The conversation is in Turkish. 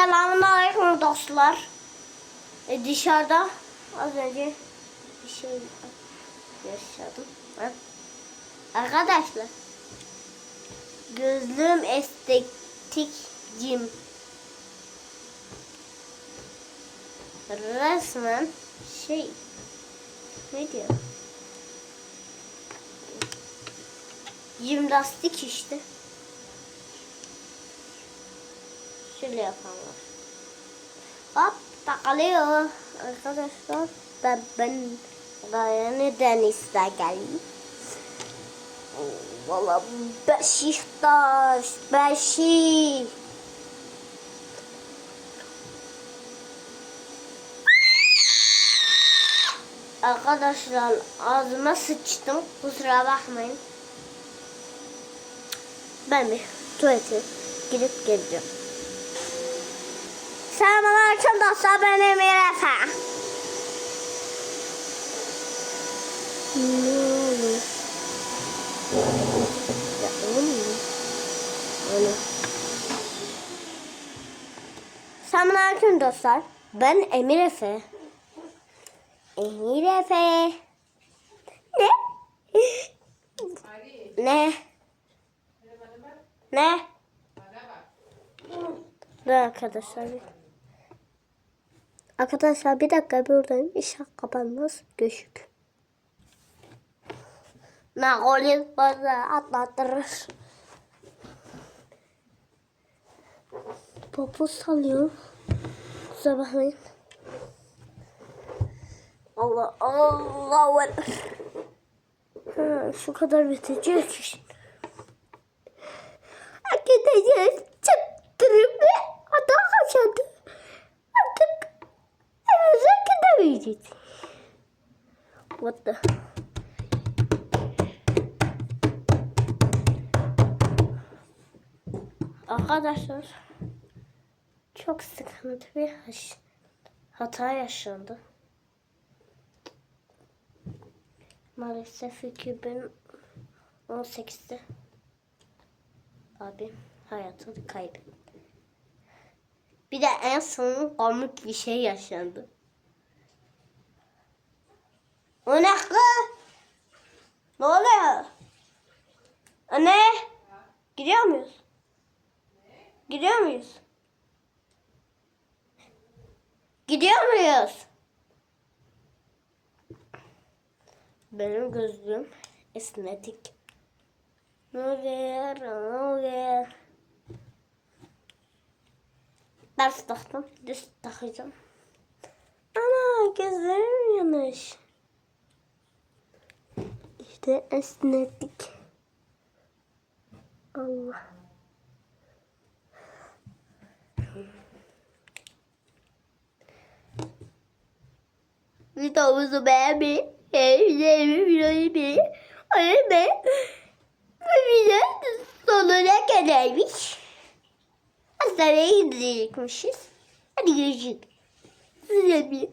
Selamünaleyküm dostlar. E, dışarıda az önce bir şey yaşadım. Ha? Arkadaşlar. Gözlüğüm estetik cim. Resmen şey ne diyor? Jimnastik işte. Şöyle yapanlar. Hop takılıyor arkadaşlar. Ben ben yani denizde geldim. Valla Beşiktaş, Beşik. Arkadaşlar ağzıma sıçtım. Kusura bakmayın. Ben bir tuvalete gidip geleceğim. Selamünaleyküm dostlar ben Emir Efe. Ne olur? Ya oğlum ya. Öyle. Selamünaleyküm dostlar. Ben Emir Efe. Emir Efe. Ne? Ne? Ne? Dur arkadaşlar. Arkadaşlar bir dakika buradayım. İnşallah kapanmaz. Görüşük. Nagolis bazı atlattırır. Popu salıyor. Bakmayın. Allah Allah. Ha, şu kadar bitecek. Arkadaşlar çaktırıp ve adam kaçırdı. Gidemeyeceğiz. What the? Arkadaşlar çok sıkıntı bir hata yaşandı. Maalesef 2018'de abim hayatını kaybetti. Bir de en son komik bir şey yaşandı. O ne oluyor? Anne? Gidiyor muyuz? Gidiyor muyuz? Gidiyor muyuz? Benim gözlüğüm esnetik. Ne oluyor? Ne oluyor? Ders taktım. Düz takacağım. Ana gözlerim yanlış. İşte esnetik. Allah. Videomuzu beğenmeyi, beğenmeyi, beğenmeyi, beğenmeyi. Video sonuna kadarmış. Hastaneye gidecekmişiz. Hadi görüşürüz. Size bir...